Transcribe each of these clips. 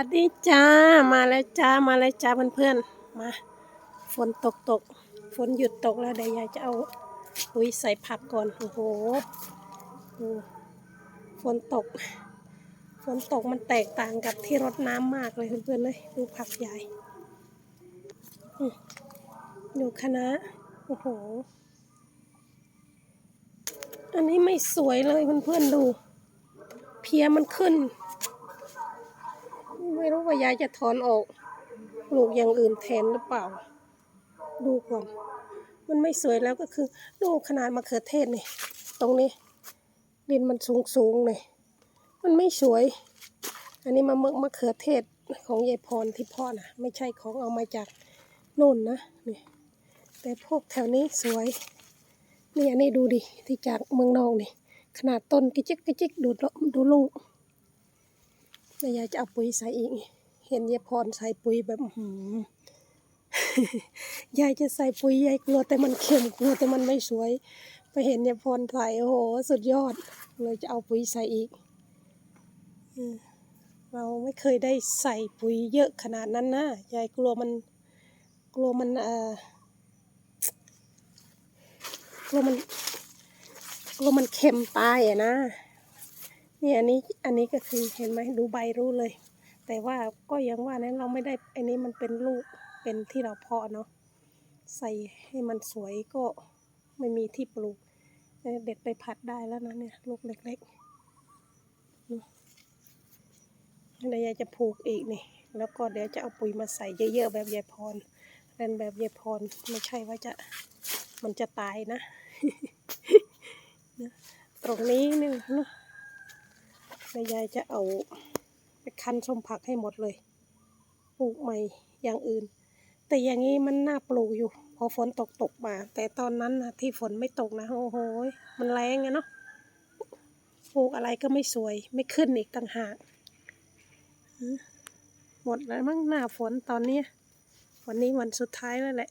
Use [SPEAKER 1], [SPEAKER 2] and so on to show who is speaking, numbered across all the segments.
[SPEAKER 1] วัสดีจ้า มาแล้วจ้า มาแล้วจ้าเพื่อนๆ มา ฝนตกตก ฝนหยุดตกแล้วเดี๋ยวยายจะเอาปุ๋ยใส่ผักก่อน โอ้โหดูฝนตก ฝนตกมันแตกต่างกับที่รดน้ำมากเลยเพื่อนๆเลย ดูผักใหญ่ดูคะน้าโอ้โห อันนี้ไม่สวยเลยเพื่อนๆดู เพียมันขึ้น ไม่รู้ว่ายายจะถอนออกปลูกอย่างอื่นแทนหรือเปล่า ดูก่อน มันไม่สวยแล้วก็คือดูขนาดมะเขือเทศนี่ ตรงนี้ดินมันสูงสูงเลยมันไม่สวย อันนี้มะเมือกมะเขือเทศของยายพรที่พ่อนะไม่ใช่ของเอามาจากนู่นนะนี่แต่พวกแถวนี้สวย นี่อันนี้ดูดิที่จากเมืองนอกนี่ ขนาดต้นกิจิกกิจิกดูดแล้ว ดูลูกแม่ยายจะเอาปุ๋ยใส่อีก เห็นยายพรใส่ปุ๋ยแบบหือยายจะใส่ปุ๋ยยายกลัวแต่มันเค็มกลัวแต่มันไม่สวย ไปเห็นยายพรใส่โอ้โห สุดยอด เลยจะเอาปุ๋ยใส่อีกเราไม่เคยได้ใส่ปุ๋ยเยอะขนาดนั้นนะยายกลัวมัน กลัวมันเอ่อกลัวมันกลัวมันเค็มตายอะนะ นี่อันนี้อันนี้ก็คือเห็นไหมดูใบรู้เลย แต่ว่าก็ยังว่านั้นเราไม่ได้อันนี้มันเป็นลูกเป็นที่เราเพาะเนาะใส่ให้มันสวยก็ไม่มีที่ปลูกเด็ดไปผัดได้แล้วนะเนี่ยลูกเล็กๆเดี๋ยวยายจะผูกอีกนี่ แล้วก็เดี๋ยวจะเอาปุ๋ยมาใส่เยอะๆแบบยายพรเป็นแบบยายพรไม่ใช่ว่าจะมันจะตายนะนะตรงนี้นี่เนาะ แม่ยายจะเอาไปคั้นส้มผักให้หมดเลย ปลูกใหม่อย่างอื่น แต่อย่างนี้มันน่าปลูกอยู่ พอฝนตกตกมา แต่ตอนนั้นนะที่ฝนไม่ตกนะโอ้โหยมันแรงไงเนาะปลูกอะไรก็ไม่สวยไม่ขึ้นอีกต่างหากหมดแล้วมั้งหน้าฝนตอนนี้วันนี้วันสุดท้ายแล้วแหละ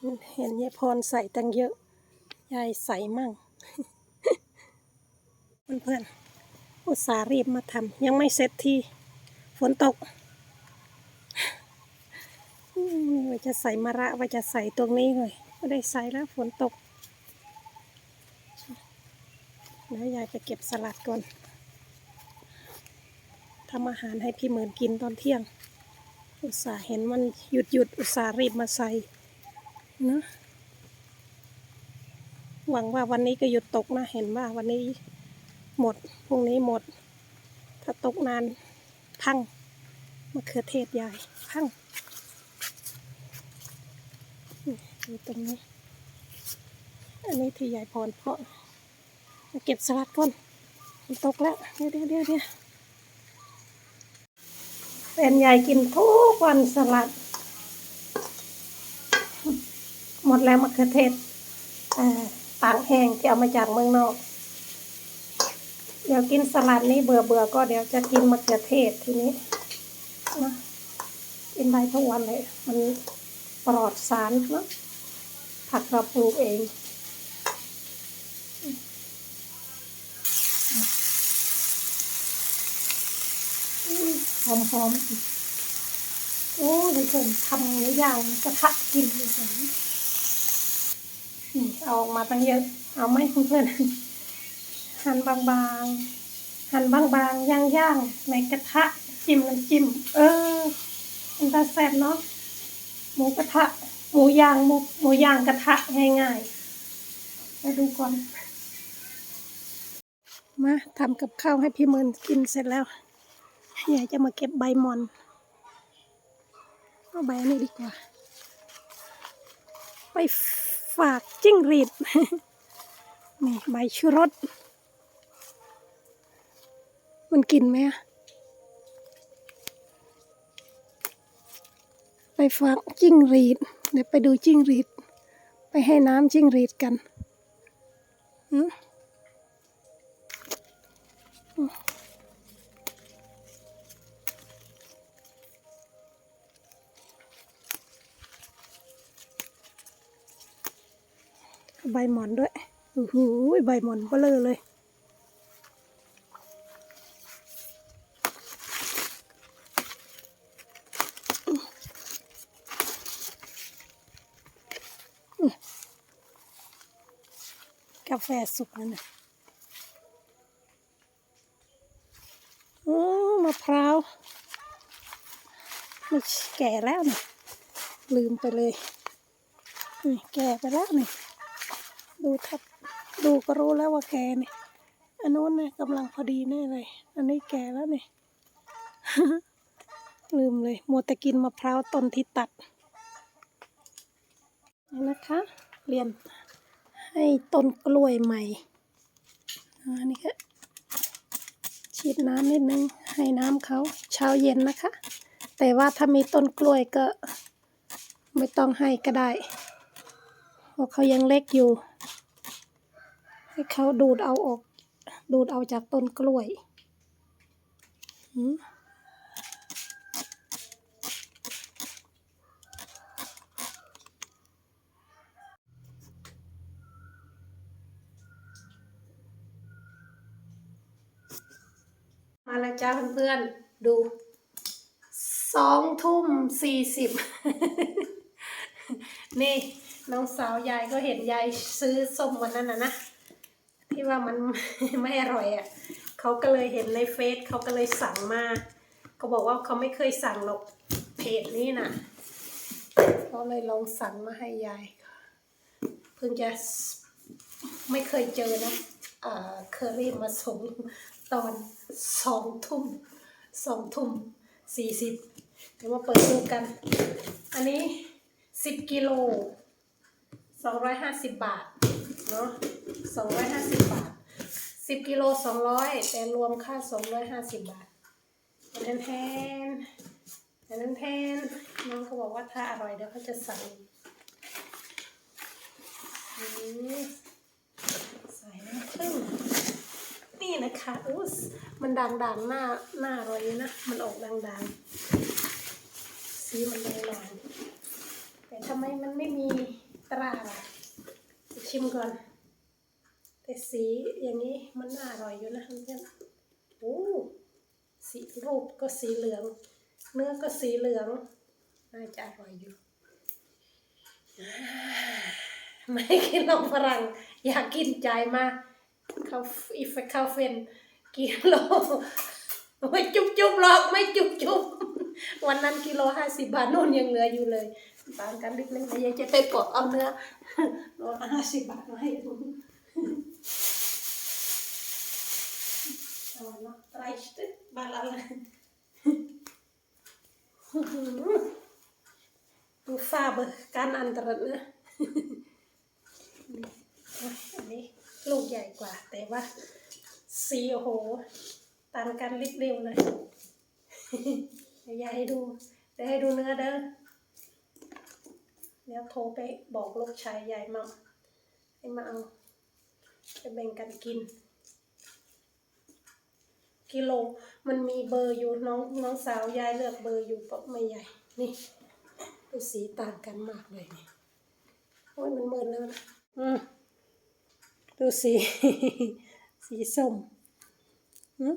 [SPEAKER 1] เห็นยายพรใส่ตั้งเยอะ ยายใส่มั่ง เพื่อนๆ อุตส่าห์รีบมาทำยังไม่เสร็จทีฝนตกว่าจะใส่มะระว่าจะใส่ตรงนี้เลยไม่ได้ใส่แล้วฝนตกแล้วยายไปเก็บสลัดก่อนทำอาหารให้พี่เหมือนกินตอนเที่ยง อุตส่าห์เห็นมันหยุดหยุดอุตส่าห์รีบมาใส่ นะหวังว่าวันนี้ก็หยุดตกนะ เห็นว่าวันนี้หมดพรุ่งนี้หมด ถ้าตกนานพังมะเขือเทศใหญ่พังอยู่ตรงนี้ อันนี้ที่ยายพรเพาะมาเก็บสลัดก่อนตกแล้วเดี๋ยวเดี๋ยวเดี๋ยวเดี๋ยวแฟนยายกินทุกวันสลัด หมดแล้วมะเขือเทศเอ่ากแห้งที่เอามาจากเมืองนอก เดี๋ยวกินสลัดนี้เบื่อเบื่อก็เดี๋ยวจะกินมะเขือเทศทีนี้นะกินได้ทุกวันเลย มันปลอดสารนะผักเราปลูกเองหอมหอมโอ้ยเพิ่นทำหรือย่างกระทะกินเลยสินี่ เอาออกมาตั้งเยอะ เอาไหมเพื่อนๆหั่นบางๆ หั่นบางๆ ย่างๆ ในกระทะจิ้มน้ำจิ้ม เออมันตาแซ่บเนาะ หมูกระทะ หมูย่างหมูหมูย่างกระทะง่ายๆไปดูก่อน มาทำกับข้าวให้พี่เมินกินเสร็จแล้วอยากจะมาเก็บใบหมอนเอาใบนี้ดีกว่า ไป ฝากจิ้งหรีดนี่ใบชูรส มันกินไหมไปฝากจิ้งหรีด เดี๋ยวไปดูจิ้งหรีด ไปให้น้ำจิ้งหรีดกันอืม ใบหมอนด้วยโอ้โหใบหมอนเบลอเลย กาแฟสุกแล้วนะโอ้มะพร้าวแก่แล้วนะลืมไปเลย นี่แก่ไปแล้วนี่ ดูทับดูก็รู้แล้วว่าแก่นี่ยอันนู้นนะกำลังพอดีแน่เลย อันนี้แก่แล้วนี่ยลืมเลยมัวแต่กินมะพร้าวต้นที่ตัดนนะคะ เรียนให้ต้นกล้วยใหม่อันนี้ก็ฉีดน้ำนิดนึงให้น้ำเขาเช้าเย็นนะคะ แต่ว่าถ้ามีต้นกล้วยก็ไม่ต้องให้ก็ได้เพราะเขายังเล็กอยู่ ให้เขาดูดเอาออก ดูดเอาจากต้นกล้วยมมาแล้วจ้าเพื่อนๆ ดูสองทุ่มสี่สิบนี่ น้องสาวยายก็เห็นยายซื้อส้มวันนั้นนะนะ ที่ว่ามันไม่อร่อยอะเขาก็เลยเห็นในเฟซเขาก็เลยสั่งมาเขาบอกว่าเขาไม่เคยสั่งหรอกเพจนี้นะเขาเลยลองสั่งมาให้ยายเพิ่งจะไม่เคยเจอนะเคอรี่มาส่งตอนสองทุ่มสองทุ่มสี่สิบเดี๋ยวมาเปิดดูกัน อันนี้สิบกิโลสองร้อยห้าสิบบาท เนาะสองร้อยห้าสิบบาทสิบกิโลสองร้อยแต่รวมค่าสองร้อยห้าสิบบาทแทนแทนแทนแทนน้องเขาบอกว่าถ้าอร่อยเดี๋ยวเขาจะสั่งใส่น้ำผึ้งนี่นะคะอู้สมันด่างๆหน้าหน้าอร่อยนะ มันออกด่างๆสีมันแดงๆแต่ทำไมมันไม่มีตราล่ะ ชิมก่อน แต่สีอย่างนี้มันน่าอร่อยอยู่นะเพื่อนโอ้สีรูปก็สีเหลือง เนื้อก็สีเหลือง น่าจะอร่อยอยู่ไม่กินนมฝรั่งอยากกินใจมากเขาอีฟเข้าเฟนกิโลไม่จุบจุบหรอกไม่จุบจุบวันนั้นกิโลห้าสิบบาทนู่นยังเหลืออยู่เลย ตางกันนิดนึงแต่ยังจะไปปอกเอาเนื้อโลละห้าสิบบาทมาให้ดูเอาเนาะไตรสตึกบาลาลดูฟ้าเบการอันตรนะ อันนี้ลูกใหญ่กว่า แต่ว่าสีโอ้โหตันกันริบเร็วเลยเดี๋ยยายให้ดูเดี๋ยวให้ดูเนื้อเด้อ เดี๋ยวโทรไปบอกลูกชายยายมาให้มาเอาจะแบ่งกันกิน กิโลมันมีเบอร์อยู่น้องน้องสาวยายเลือกเบอร์อยู่ปะไม่ใหญ่นี่ดูสีต่างกันมากเลยนี่โอ้ยมันมืดแล้วนะอืมดูสี สีส้มอืม